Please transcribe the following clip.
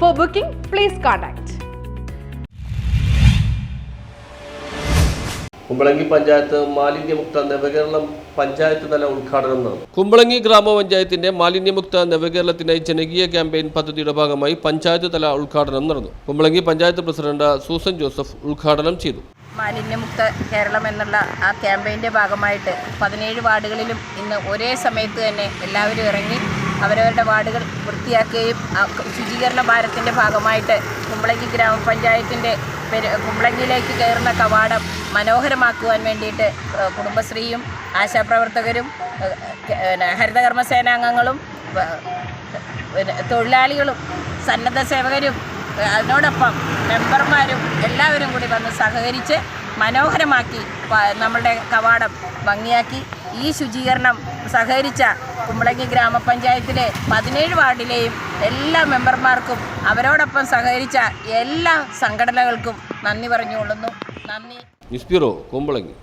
For booking please contact Kumbalangi panchayat മാലിന്യമുക്ത നവകേരളം പഞ്ചായത്ത് തല ഉദ്ഘാടനം നടന്നു. കുമ്പളങ്ങി ഗ്രാമപഞ്ചായത്തിന്റെ മാലിന്യമുക്ത നവകേരളത്തിനായി ജനകീയ ക്യാമ്പയിൻ പദ്ധതിയുടെ ഭാഗമായി പഞ്ചായത്ത് തല ഉദ്ഘാടനം നടന്നു. Kumbalangi panchayat president Susan Joseph ഉദ്ഘാടനം ചെയ്തു. മാലിന്യമുക്ത കേരളം എന്നുള്ള ആ ക്യാമ്പയിന്റെ ഭാഗമായിട്ട് പതിനേഴ് വാർഡുകളിലും ഇന്ന് ഒരേ സമയത്ത് തന്നെ എല്ലാവരും ഇറങ്ങി അവരവരുടെ വാർഡുകൾ വൃത്തിയാക്കുകയും ശുചീകരണ ഭാരത്തിന്റെ ഭാഗമായിട്ട് കുമ്പളങ്ങി ഗ്രാമപഞ്ചായത്തിന്റെ കുമ്പളങ്ങിയിലേക്ക് കയറുന്ന കവാടം മനോഹരമാക്കുവാൻ വേണ്ടിയിട്ട് കുടുംബശ്രീയും ആശാപ്രവർത്തകരും ഏഹ്, പിന്നെ ഹരിതകർമ്മ സേനാംഗങ്ങളും പിന്നെ തൊഴിലാളികളും സന്നദ്ധ സേവകരും അതിനോടൊപ്പം മെമ്പർമാരും എല്ലാവരും കൂടി വന്ന് സഹകരിച്ച് മനോഹരമാക്കി നമ്മളുടെ കവാടം ഭംഗിയാക്കി ഈ ശുചീകരണം സഹകരിച്ച കുമ്പളങ്ങി ഗ്രാമപഞ്ചായത്തിലെ പതിനേഴ് വാർഡിലെയും എല്ലാ മെമ്പർമാർക്കും അവരോടൊപ്പം സഹകരിച്ച എല്ലാ സംഘടനകൾക്കും നന്ദി പറഞ്ഞുകൊള്ളുന്നു. നന്ദി. ന്യൂസ് കുമ്പളങ്ങി.